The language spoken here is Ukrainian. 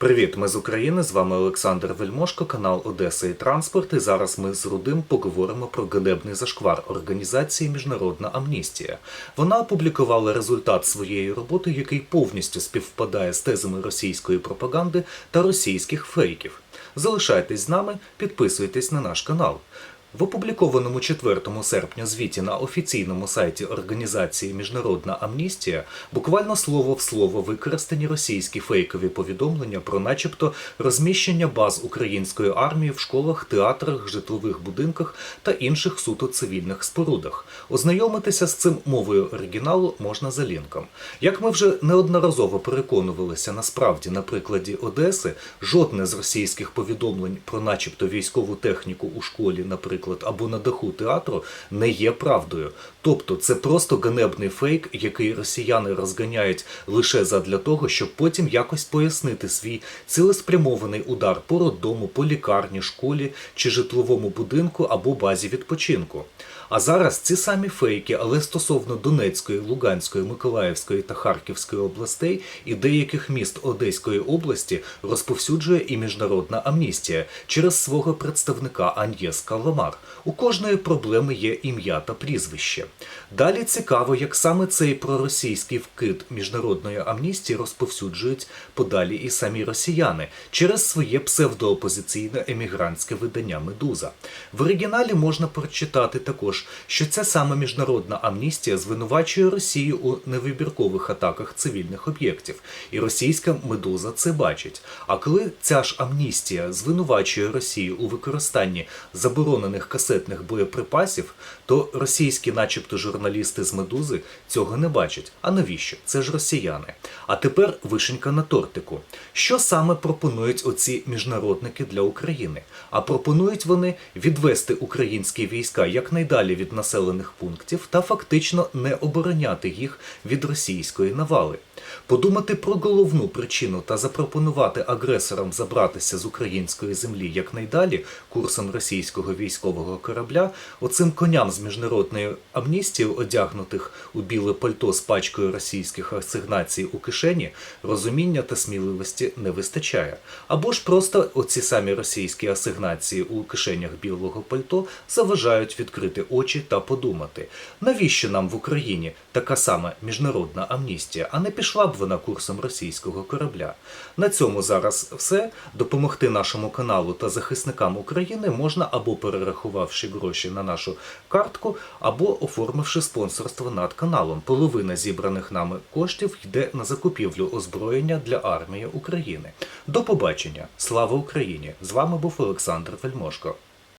Привіт, ми з України. З вами Олександр Вельмошко, канал Одеса і Транспорт. І зараз ми з Рудим поговоримо про ганебний зашквар організації Міжнародна Амністія. Вона опублікувала результат своєї роботи, який повністю співпадає з тезами російської пропаганди та російських фейків. Залишайтесь з нами, підписуйтесь на наш канал. В опублікованому 4 серпня звіті на офіційному сайті організації Міжнародна Амністія буквально слово в слово використані російські фейкові повідомлення про начебто розміщення баз української армії в школах, театрах, житлових будинках та інших суто цивільних спорудах. Ознайомитися з цим мовою оригіналу можна за лінком. Як ми вже неодноразово переконувалися, насправді на прикладі Одеси жодне з російських повідомлень про начебто військову техніку у школі, наприклад, або на даху театру, не є правдою. Тобто це просто ганебний фейк, який росіяни розганяють лише задля того, щоб потім якось пояснити свій цілеспрямований удар по роддому, по лікарні, школі чи житловому будинку або базі відпочинку. А зараз ці самі фейки, але стосовно Донецької, Луганської, Миколаївської та Харківської областей і деяких міст Одеської області розповсюджує і міжнародна амністія через свого представника Аньєс Каламар. У кожної проблеми є ім'я та прізвище. Далі цікаво, як саме цей проросійський вкид міжнародної амністії розповсюджують подалі і самі росіяни через своє псевдоопозиційне емігрантське видання Медуза. В оригіналі можна прочитати також, що ця саме міжнародна амністія звинувачує Росію у невибіркових атаках цивільних об'єктів, і російська медуза це бачить. А коли ця ж амністія звинувачує Росію у використанні заборонених касетних боєприпасів, то російські, начебто, журналісти з медузи цього не бачать. А навіщо? Це ж росіяни. А тепер вишенька на тортику. Що саме пропонують оці міжнародники для України? А пропонують вони відвести українські війська якнайдалі від населених пунктів та фактично не обороняти їх від російської навали. Подумати про головну причину та запропонувати агресорам забратися з української землі якнайдалі курсом російського військового корабля, оцим коням з міжнародної амністії, одягнутих у біле пальто з пачкою російських асигнацій у кишені, розуміння та сміливості не вистачає. Або ж просто оці самі російські асигнації у кишенях білого пальто заважають відкрити очі та подумати, навіщо нам в Україні така сама міжнародна амністія, а не пішла б вона курсом російського корабля. На цьому зараз все. Допомогти нашому каналу та захисникам України можна або перерахувавши гроші на нашу картку, або оформивши спонсорство над каналом. Половина зібраних нами коштів йде на закупівлю озброєння для армії України. До побачення! Слава Україні! З вами був Олександр Вельмошко.